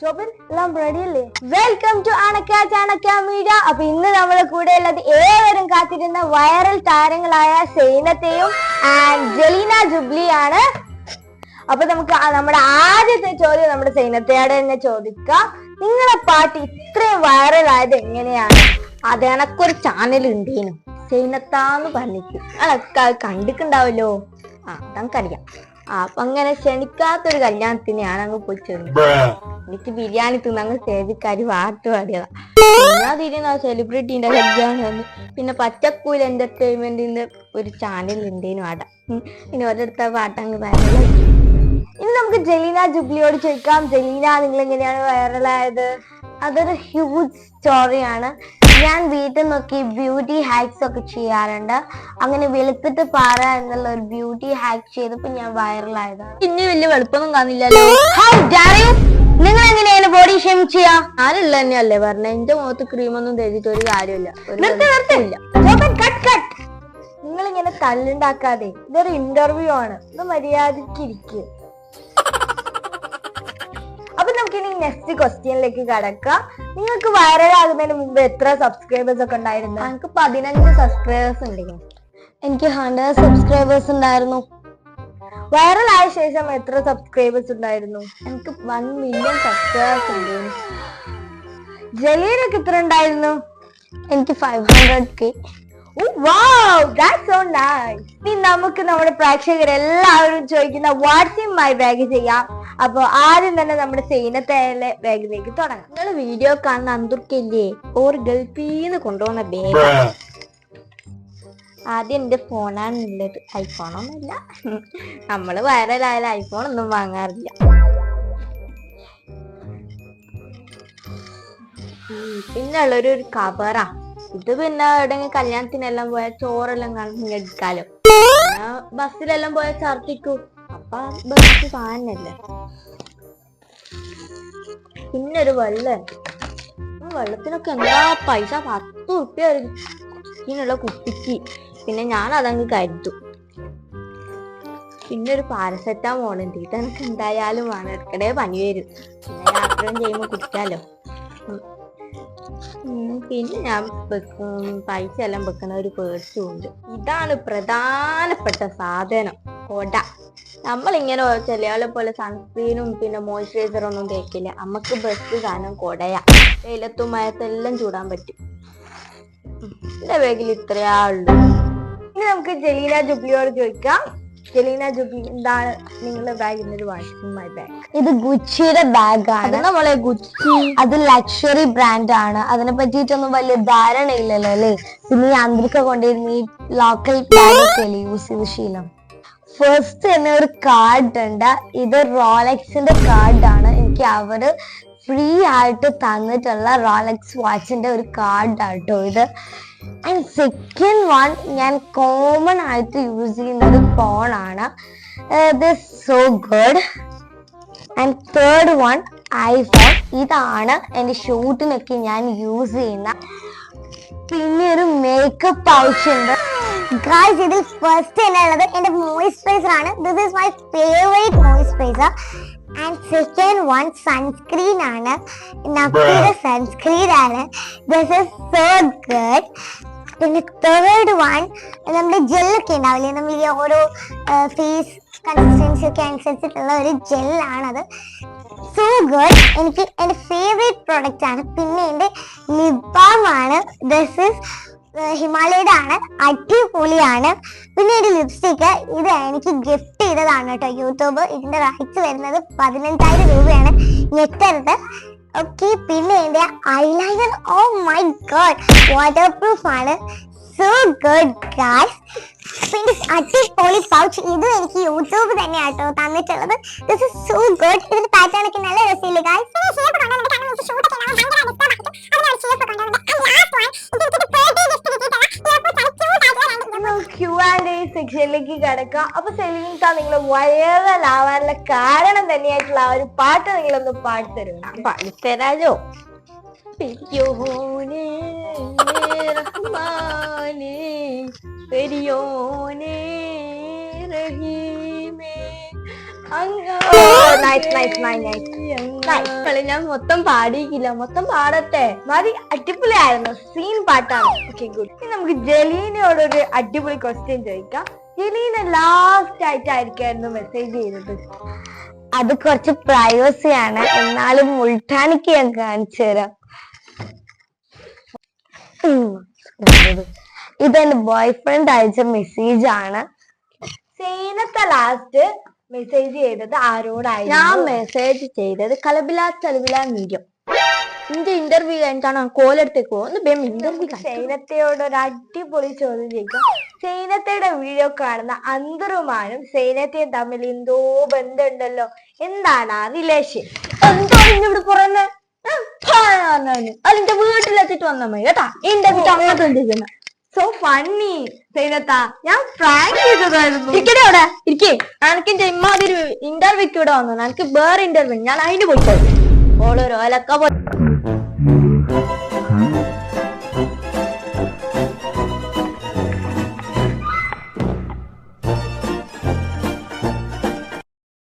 ശോഭൻ എല്ലാം റെഡി അല്ലേ welcome to അണക്ക ചാണക്ക മീഡിയ അപ്പൊ ഇന്ന് കൂടെ ഉള്ളത് ഏവരും കാത്തിരുന്ന വൈറൽ താരങ്ങളായ സൈനത്തെയും ആൻഡ് ജലീന ജുബ്ലിയാണ്. അപ്പൊ നമുക്ക് നമ്മുടെ ആദ്യത്തെ ചോദ്യം നമ്മുടെ സൈനത്തയോട് തന്നെ ചോദിക്കാം. നിങ്ങളെ പാട്ട് ഇത്രയും വൈറൽ ആയത് എങ്ങനെയാണ്? അത് എനക്കൊരു ചാനൽ ഉണ്ടേനു. സൈനത്താന്ന് പറഞ്ഞിട്ട്. അതൊക്കെ കണ്ടിട്ടുണ്ടാവല്ലോ. ആ ആ അപ്പൊ അങ്ങനെ ക്ഷണിക്കാത്തൊരു കല്യാണത്തിന് ഞാൻ അങ്ങ് പോയി ചെന്നു. എനിക്ക് ബിരിയാണി തിന്നങ്ങ് സ്റ്റേജിക്കാരി പാട്ട് പാടിയതാ. ഞാൻ തിരിയുന്ന? സെലിബ്രിറ്റീന്റെ കല്യാണം പിന്നെ പച്ചക്കൂൽ എന്റർടൈൻമെന്റിന്റെ ഒരു ചാനൽ ഉണ്ടേനു ആടെ പിന്നെ ഇനി പാട്ട് പാട്ടങ്ങ് വൈറലായി ഇനി നമുക്ക് ജലീന ജുബ്ലിയോട് ചോദിക്കാം. ജലീന നിങ്ങൾ എങ്ങനെയാണ് വൈറലായത് അതൊരു ഹ്യൂജ് സ്റ്റോറിയാണ് ഞാൻ വീട്ടിൽ നോക്കി ബ്യൂട്ടി ഹാക്സ് ഒക്കെ ചെയ്യാറുണ്ട്. അങ്ങനെ വെളുത്തിട്ട് പാറ എന്നുള്ള ഒരു ബ്യൂട്ടി ഹാക്ക് ചെയ്തപ്പോ ഞാൻ വൈറലായതാണ് ഇനി വലിയ വെളുപ്പൊന്നും കാണില്ലല്ലോ നിങ്ങൾ എങ്ങനെയാണ് ബോഡി ഷെയിം ചെയ്യാ? ഞാനുള്ള തന്നെയല്ലേ പറഞ്ഞ? എന്റെ മുഖത്ത് ക്രീമൊന്നും തേച്ചിട്ട് ഒരു കാര്യമില്ല. നിങ്ങൾ ഇങ്ങനെ തല്ലുണ്ടാക്കാതെ ഇതൊരു ഇന്റർവ്യൂ ആണ്. ഇത് മര്യാദയ്ക്ക് നെക്സ്റ്റ് ക്വസ്റ്റ്യനിലേക്ക് കടക്കാം. നിങ്ങൾക്ക് വൈറൽ ആകുന്നതിന് മുമ്പ് എത്ര സബ്സ്ക്രൈബേഴ്സ് ഒക്കെ ഉണ്ടായിരുന്നു? എനിക്ക് പതിനഞ്ച് സബ്സ്ക്രൈബേഴ്സ് ഉണ്ടായിരുന്നു എനിക്ക് ഹൺഡ്രഡ് സബ്സ്ക്രൈബേഴ്സ് ഉണ്ടായിരുന്നു. വൈറൽ ആയ ശേഷം എത്ര സബ്സ്ക്രൈബേഴ്സ് ഉണ്ടായിരുന്നു? എനിക്ക് വൺ മില്യൺ സബ്സ്ക്രൈബേഴ്സ് ഉണ്ടായിരുന്നു ജലീനൊക്കെ എത്ര ഉണ്ടായിരുന്നു? എനിക്ക് ഫൈവ് ഹൺഡ്രഡ് കെ ഇനി നമുക്ക് നമ്മുടെ പ്രേക്ഷകർ എല്ലാവരും ചോദിക്കുന്ന വാട്സ് ഇൻ മൈ ബാഗ് ചെയ്യാം. അപ്പൊ ആദ്യം തന്നെ നമ്മുടെ സൈനത്തേലെ ബാഗിലേക്ക് തുടങ്ങാം. നിങ്ങൾ വീഡിയോ കാണുന്ന അന്തുർക്കില്ലേ? ഓർ ഗൾഫീന്ന് കൊണ്ടുപോകുന്ന ബാഗ്. ആദ്യം എന്റെ ഫോണാണ് ഉള്ളത്. ഐഫോണൊന്നുമില്ല നമ്മൾ വൈറലായാലും ഐഫോൺ ഒന്നും വാങ്ങാറില്ല. പിന്നെ ഉള്ളൊരു ഒരു കവറാ ഇത് പിന്നെ എവിടെങ്കിലും കല്യാണത്തിനെല്ലാം പോയാൽ ചോറെല്ലാം കാണുന്ന എടുക്കാലോ ബസ്സിലെല്ലാം പോയാൽ ഛർദിക്കൂ അപ്പൊ സാധനല്ലേ പിന്നെ ഒരു വെള്ളം. ആ വെള്ളത്തിനൊക്കെ എന്താ പൈസ പത്ത് റുപ്യ ഇങ്ങനെയുള്ള കുപ്പിക്ക് പിന്നെ ഞാൻ അതങ്ങ് കരുതും. പിന്നെ ഒരു പാരസെറ്റാമോൾ ഉണ്ട്. ഇതെനിക്ക് എന്തായാലും വേണം. ഇടക്കിടെ പനി വരും. പിന്നെ യാത്രയും ചെയ്യുമ്പോൾ കുടിക്കാലോ. പിന്നെ ഞാൻ പൈസ എല്ലാം വെക്കുന്ന ഒരു പേഴ്സും ഉണ്ട്. ഇതാണ് പ്രധാനപ്പെട്ട സാധനം കൊട. നമ്മളിങ്ങനെ ചിലയാളെ പോലെ സൺസ്ക്രീനും പിന്നെ മോയ്സ്ചറൈസറും ഒന്നും തേക്കില്ല. നമുക്ക് ബെസ്റ്റ് സാധനം കൊടയാ. വെയിലത്തും മയത്തെല്ലാം ചൂടാൻ പറ്റും. എന്റെ ബാഗിൽ ഇത്രയാ ഉള്ളൂ. ഇനി നമുക്ക് ജലീല ജുബ്ലിയോട് ചോദിക്കാം. ജലീന ജുബ്ലി എന്താണ് നിങ്ങളുടെ ബാഗിന്റെ ഒരു മൈ ബാഗ് ഇത് ഗുച്ചിയുടെ ബാഗാണ് നമ്മളെ ഗുച്ചി അത് ലക്ഷറി ബ്രാൻഡ് ആണ്. അതിനെ പറ്റിയിട്ടൊന്നും വലിയ ധാരണ ഇല്ലല്ലോ അല്ലേ? പിന്നെ ഈ അന്തരിക്ക കൊണ്ടിരുന്ന ഈ ലോക്കൽ ബാഗ് ഒക്കെ അല്ലേ യൂസ് ചെയ്ത് ശീലം? ഫസ്റ്റ് തന്നെ ഒരു കാർഡ് ഉണ്ട്. ഇത് റോളക്സിന്റെ കാർഡാണ് എനിക്ക് അവർ ഫ്രീ ആയിട്ട് തന്നിട്ടുള്ള റോളക്സ് വാച്ചിന്റെ ഒരു കാർഡ് ആട്ടോ ഇത്. ആൻഡ് സെക്കൻഡ് വൺ ഞാൻ കോമൺ ആയിട്ട് യൂസ് ചെയ്യുന്ന ഒരു ഫോണാണ് ഇത് so good and third one iPhone ഇതാണ് എന്റെ ഷൂട്ടിനൊക്കെ ഞാൻ യൂസ് ചെയ്യുന്ന. പിന്നെ ഒരു മേക്കപ്പ് പൗച്ച് ഉണ്ട്. ഗായ്സ് ഇതിൽ ഫസ്റ്റ് തന്നെ ഉള്ളത് എന്റെ മോയിസ്ചറൈസർ ആണ്. This is my favourite moisturiser and second one sunscreen ആണ്. നക്കിയുടെ സൺസ്ക്രീൻ ആണ്. ദിസ് ഇസ് സോ ഗുഡ് പിന്നെ തേർഡ് വൺ നമ്മുടെ ജെല്ലൊക്കെ ഉണ്ടാവില്ലേ? നമ്മൾ ഈ ഓരോ ഫേസ് കൺസിസ്റ്റൻസി ഒക്കെ അനുസരിച്ചിട്ടുള്ള ഒരു ജെല്ലാണത് സോ ഗുഡ് എനിക്ക് എന്റെ ഫേവറേറ്റ് പ്രോഡക്റ്റ് ആണ്. പിന്നെ എന്റെ ലിപ് ബാം ആണ്. ദിസ് ഇസ് ഹിമാലയയുടെ ആണ് അടിപൊളിയാണ്. പിന്നെ ഒരു ലിപ്സ്റ്റിക്ക് ഇത് എനിക്ക് ഗിഫ്റ്റ് ചെയ്തതാണ് കേട്ടോ യൂട്യൂബ്. ഇതിന്റെ റൈറ്റ്സ് വരുന്നത് പതിനഞ്ചായിരം രൂപയാണ്. ഞെട്ടരുത്. ഓക്കെ പിന്നെ എന്റെ eyeliner oh my God waterproof ആണ്. സോ ഗുഡ് ഗായ്സ് പിന്നെ അടിപൊളി പൗച്ച് ഇത് എനിക്ക് യൂട്യൂബ് തന്നെ ആട്ടോ തന്നിട്ടുള്ളത്. ദിസ് ഇസ് സോ ഗുഡ് ഇതിന്റെ പാറ്റേൺ ഒക്കെ നല്ല രസമില്ലേ ഗായ്സ് ക്യൂ ആൻഡ് ഈ സെക്ഷനിലേക്ക് കിടക്കാം അപ്പൊ സെലീൻത നിങ്ങൾ വൈറലാവാനുള്ള കാരണം തന്നെയായിട്ടുള്ള ആ ഒരു പാട്ട് നിങ്ങളൊന്ന് പാടിത്തരും. പാടിത്തരാജോ പെരിയോനെ റഹ്മാനെ പെരിയോനെ റഹീമേ അങ്ങ നൈസ് നൈസ് നൈസ് ഞാൻ മൊത്തം പാടിയിക്കില്ല മൊത്തം പാടട്ടെ. മതി അടിപൊളിയായിരുന്നു. സീൻ പാട്ടാണ്. ഓക്കെ ഗുഡ് ഇനി നമുക്ക് ജലീനയോട് ഒരു അടിപൊളി ക്വസ്റ്റ്യൻ ചോദിക്കാം. ജലീന ലാസ്റ്റ് ആയിട്ടായിരിക്കായിരുന്നു മെസ്സേജ് ചെയ്തത്. അത് കുറച്ച് പ്രൈവസി ആണ്. എന്നാലും മുൾട്ടാനിക്ക് ഞാൻ കാണിച്ചു തരാം. ഇതെന്റെ ബോയ്ഫ്രണ്ട് അയച്ച മെസ്സേജ് ആണ്. സേനത്തെ ലാസ്റ്റ് മെസ്സേജ് ചെയ്തത് ആരോടായി ഞാൻ മെസ്സേജ് ചെയ്തത് കലബില ചലബില മീഡിയം. നിന്റെ ഇന്റർവ്യൂ കഴിഞ്ഞിട്ടാണ് കോലെടുത്തേക്ക് പോകുന്നത് ബേം ഇന്റർവ്യൂ സേനത്തയോട് ഒരു അടിപൊളി ചോദ്യം ചോദിക്കാം. സേനത്തയുടെ വീഡിയോ കാണുന്ന അന്തറുമാനും സേനത്തെയും തമ്മിൽ എന്തോ ബന്ധമുണ്ടല്ലോ? എന്താണ് ആ റിലേഷൻ എന്തോ ഇവിടെ അതിന്റെ വീട്ടിലെത്തിട്ട് വന്നമ്മ കേട്ടാ? ഇന്റർവ്യൂ അങ്ങോട്ട് സോ ഫണ്ണി സൈനത്ത ഞാൻ പ്രാങ്ക് ചെയ്തതായിരുന്നു. ഇരിക്കടെ അവിടെ ഇരിക്കേ. എനിക്ക് ഇമ്മാതിരി ഇന്റർവ്യൂക്ക് ഇവിടെ വന്നു. എനിക്ക് വേറെ ഇന്റർവ്യൂ ഞാൻ അതിന് പോയിക്കോളൂ ഓളൊരു ഓലക്ക പോയി